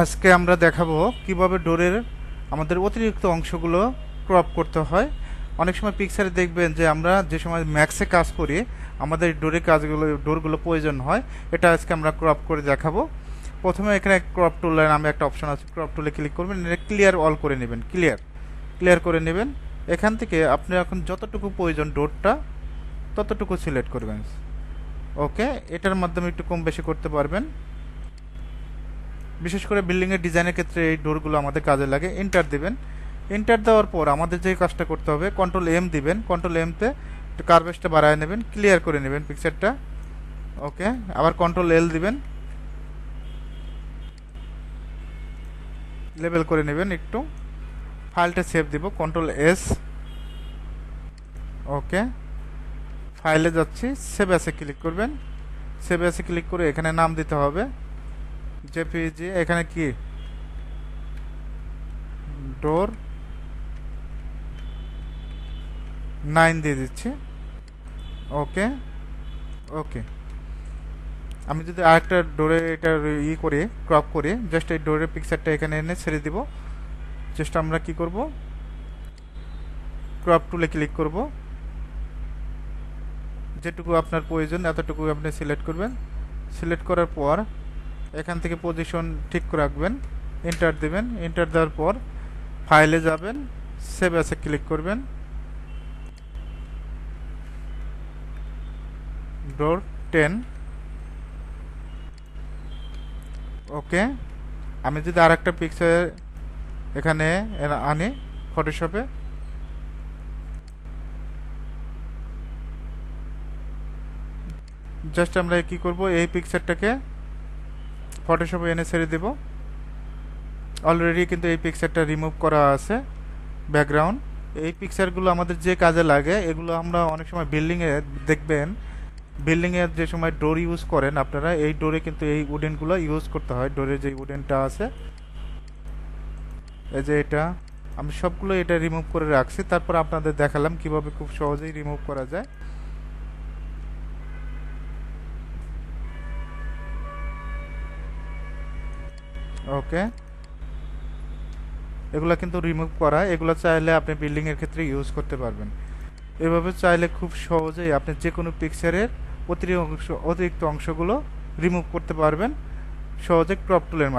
আজকে আমরা দেখাবো কীভাবে ডোরের আমাদের অতিরিক্ত অংশগুলো ক্রপ করতে হয়। অনেক সময় পিকচারে দেখবেন যে আমরা যে সময় ম্যাক্সে কাজ করি, আমাদের ডোরের কাজগুলো, ডোরগুলো প্রয়োজন হয়, এটা আজকে আমরা ক্রপ করে দেখাবো। প্রথমে এখানে ক্রপ টুলের নামে একটা অপশন আছে ক্রপ টুলে ক্লিক করবেন ক্লিয়ার অল করে নেবেন ক্লিয়ার ক্লিয়ার করে নেবেন। এখান থেকে আপনি এখন যতটুকু প্রয়োজন ডোরটা, ততটুকু সিলেক্ট করবেন। ওকে এটার মাধ্যমে একটু কম বেশি করতে পারবেন। বিশেষ করে বিল্ডিংয়ের ডিজাইনের ক্ষেত্রে এই ডোরগুলো আমাদের কাজে লাগে। এন্টার দিবেন। এন্টার দেওয়ার পর আমাদের যে কাজটা করতে হবে কন্ট্রোল এম দিবেন। কন্ট্রোল এমতে কার্ভেসটা বাড়ায় নেবেন ক্লিয়ার করে নেবেন পিকচারটা ওকে আবার কন্ট্রোল এল দিবেন। লেবেল করে নেবেন একটু। ফাইলটা সেভ দিব কন্ট্রোল এস ওকে ফাইলে যাচ্ছি সেভ অ্যাসে ক্লিক করবেন। সেভ অ্যাসে ক্লিক করে এখানে নাম দিতে হবে। জেপিজি, এখানে কি? ডোর নাইন দিয়ে দিচ্ছি। ওকে ওকে আমি যদি আরেকটা ডোরে এটা ই করে ক্রপ করে জাস্ট এই ডোরের পিকচারটা এখানে এনে ছেড়ে দিব। জাস্ট আমরা কি করব? ক্রপ টুলে ক্লিক করব। যেটুকু আপনার প্রয়োজন এতটুকু আপনি সিলেক্ট করবেন। সিলেক্ট করার পর এখান থেকে পজিশন ঠিক রাখবেন এন্টার দেবেন এন্টার দেওয়ার পর ফাইলে যাবেন সেভ অ্যাসে ক্লিক করবেন। ডোর টেন ওকে আমি যদি আর একটা পিকচার এখানে আনি ফটোশপে জাস্ট আমরা কি করব, এই পিকচারটাকে ফটোশপে এনে ছেড়ে দেব। অলরেডি কিন্তু এই পিকচারটা রিমুভ করা আছে ব্যাকগ্রাউন্ড এই পিকচারগুলো আমাদের যে কাজে লাগে, এগুলো আমরা অনেক সময় বিল্ডিংয়ে দেখবেন। বিল্ডিংয়ে যে সময় ডোর ইউজ করেন আপনারা, এই ডোরে কিন্তু এই উডেনগুলো ইউজ করতে হয়। ডোরের যে উডেনটা আছে, এই যে এটা, আমি সবগুলো এটা রিমুভ করে রাখছি। তারপর আপনাদের দেখালাম কীভাবে খুব সহজেই রিমুভ করা যায়। ওকে এগুলো কিন্তু রিমুভ করা, এগুলো চাইলে আপনি বিল্ডিংয়ের ক্ষেত্রে ইউজ করতে পারবেন। এভাবে চাইলে খুব সহজেই আপনি যে কোনো পিকচারের অতিরিক্ত অংশ, অতিরিক্ত অংশগুলো রিমুভ করতে পারবেন সহজে ক্রপ টুলের মাধ্যমে।